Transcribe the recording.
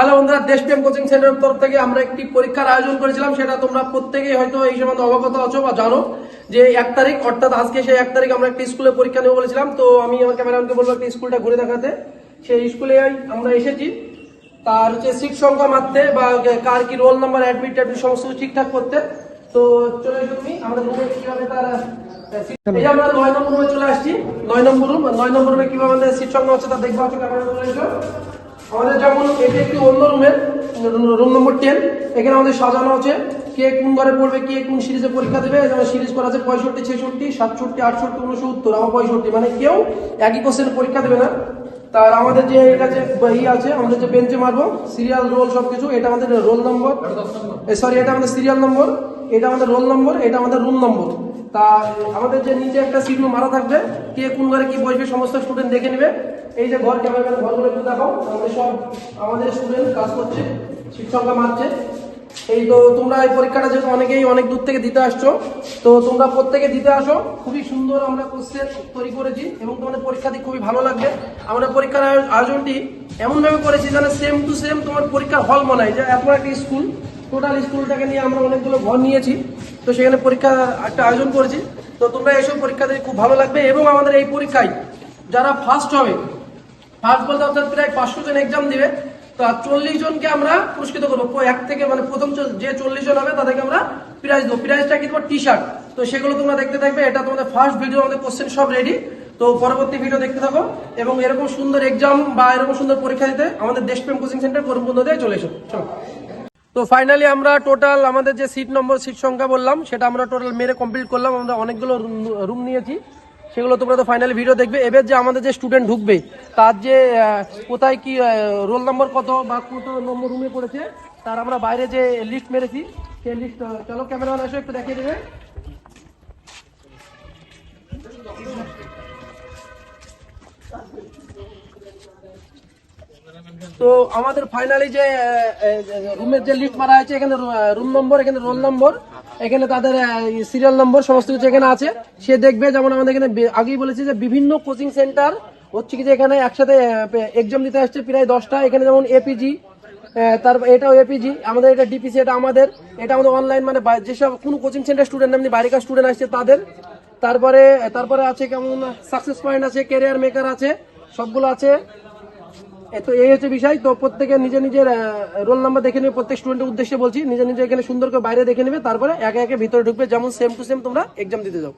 Hello বন্ধুরা দেশপ্রেম coaching সেন্টারের তরফ থেকে আমরা একটি পরীক্ষার আয়োজন করেছিলাম। সেটা তোমরা প্রত্যেকেই হয়তো এই সম্বন্ধে অবগত আছো বা জানো যে এক তারিখ, অর্থাৎ আজকে সেই এক তারিখ আমরা একটি স্কুলে পরীক্ষা নেব বলেছিলাম। তো আমি আমার ক্যামেরাম্যানকে বলব একটি স্কুলটা ঘুরে দেখাতে। সেই স্কুলে আমরা এসেছি। তার হচ্ছে সিট সংখ্যা মারতে বা কার কি রোল নাম্বার, অ্যাডমিট ট্যাডমিট সমস্ত ঠিকঠাক করতে। তো চলে এসো তুমি, আমাদের রুমে কীভাবে তার এই আমরা নয় নম্বর রুমে চলে আসছি। নয় নম্বর রুম নয় নম্বর রুমে কীভাবে আমাদের সিট সংখ্যা হচ্ছে তা দেখব। হচ্ছে ক্যামেরা চলে এসো। আমাদের যেমন এটি একটি অন্য রুমের রুম নম্বর টেন এখানে আমাদের সাজানো আছে কে কোন ঘরে পড়বে, কে কোন সিরিজে পরীক্ষা দেবে, যেমন সিরিজ করা আছে পঁয়ষট্টি, ছেষট্টি, সাতষট্টি, আটষট্টি উনসত্তর আমার পঁয়ষট্টি মানে কেউ একই কোশ্চেন পরীক্ষা দেবে না। তার আমাদের যে এটা যে ই আছে, আমাদের যে বেঞ্চে মারবো সিরিয়াল রোল সবকিছু, এটা আমাদের রোল নম্বর সরি এটা আমাদের সিরিয়াল নম্বর এটা আমাদের রোল নম্বর এটা আমাদের রুম নম্বর তা, আমাদের যে নিচে একটা সিট মারা থাকবে, কে কোন ঘরে কি বসবে সমস্ত স্টুডেন্ট দেখে নেবে। এই যে ঘর ক্যামেরা ঘরগুলো একটু দেখাও। আমাদের সব আমাদের স্টুডেন্ট কাজ করছে, শিক্ষকরা মারছে। এই তো তোমরা এই পরীক্ষাটা যেহেতু অনেকেই অনেক দূর থেকে দিতে আসছো, তো তোমরা প্রত্যেকে দিতে আসো। খুবই সুন্দর আমরা কোশ্চেন তৈরি করেছি এবং তোমাদের পরীক্ষা দিয়ে খুবই ভালো লাগবে। আমরা পরীক্ষার আয়োজনটি এমনভাবে করেছি যেন সেম টু সেম তোমার পরীক্ষা হল মনে হয় যে এত একটা স্কুল টোটাল স্কুলটাকে নিয়ে আমরা অনেকগুলো ঘর নিয়েছি। তো সেখানে পরীক্ষা একটা আয়োজন করেছি। তো তোমরা এসব পরীক্ষা দিয়ে খুব ভালো লাগবে। এবং আমাদের এই পরীক্ষায় যারা ফার্স্ট হবে ফার্স্ট বলতে অর্থাৎ প্রায় পাঁচশো জন এক্সাম দিবে, তো চল্লিশ জনকে আমরা পুরস্কৃত করব। এক থেকে মানে প্রথম যে চল্লিশ জন হবে, তাদেরকে আমরা প্রাইজ দেবো। প্রাইজটা কি টি শার্ট তো সেগুলো তোমরা দেখতে থাকবে। এটা তোমাদের ফার্স্ট ভিডিও আমাদের কোশ্চেন সব রেডি তো পরবর্তী ভিডিও দেখতে থাকো। এবং এরকম সুন্দর এক্সাম বা এরকম সুন্দর পরীক্ষা দিতে আমাদের দেশপ্রেম কোচিং সেন্টার করমবন্ধ দিয়ে চলে এসো। চলো। তো ফাইনালি আমরা টোটাল আমাদের যে সিট নম্বর সিট সংখ্যা বললাম, সেটা আমরা টোটাল মেরে কমপ্লিট করলাম। আমরা অনেকগুলো রুম নিয়েছি। সেগুলো তোমরা তো ফাইনালি ভিডিও দেখবে। এবার যে আমাদের যে স্টুডেন্ট ঢুকবে, তার যে কোথায় কি রোল নম্বর কত বা কত নম্বর রুমে পড়েছে, তার আমরা বাইরে যে লিস্ট মেরেছি, সেই লিস্ট চলো ক্যামেরাম্যান এসে একটু দেখিয়ে দেবে। তো আমাদের ফাইনালি যে রুমের যে লিস্ট মারা আছে এখানে রুম নম্বর এখানে রোল নম্বর এখানে তাদের সিরিয়াল নম্বর সমস্ত কিছু এখানে আছে। সে দেখবে, যেমন আমাদের এখানে আগেই বলেছি যে বিভিন্ন কোচিং সেন্টার হচ্ছে কি যে এখানে একসাথে এক্সাম দিতে আসছে প্রায় দশটা, এখানে যেমন এপিজি তারপর এটাও এপিজি আমাদের এটা ডিপিসি এটা আমাদের এটা আমাদের অনলাইন মানে যেসব, কোনো কোচিং সেন্টার স্টুডেন্ট এমনি বাইরেকার স্টুডেন্ট আসছে তাদের, তারপরে তারপরে আছে কেমন সাকসেস পয়েন্ট আছে ক্যারিয়ার মেকার আছে, সবগুলো আছে। তো এই হচ্ছে বিষয়। তো প্রত্যেকে নিজে নিজের রোল নাম্বার দেখে নেবে, প্রত্যেক স্টুডেন্টের উদ্দেশ্যে বলছি, নিজে নিজে এখানে সুন্দর করে বাইরে দেখে নেবে, তারপরে একে একে ভিতরে ঢুকবে, যেমন সেম টু সেম তোমরা এক্সাম দিতে যাও।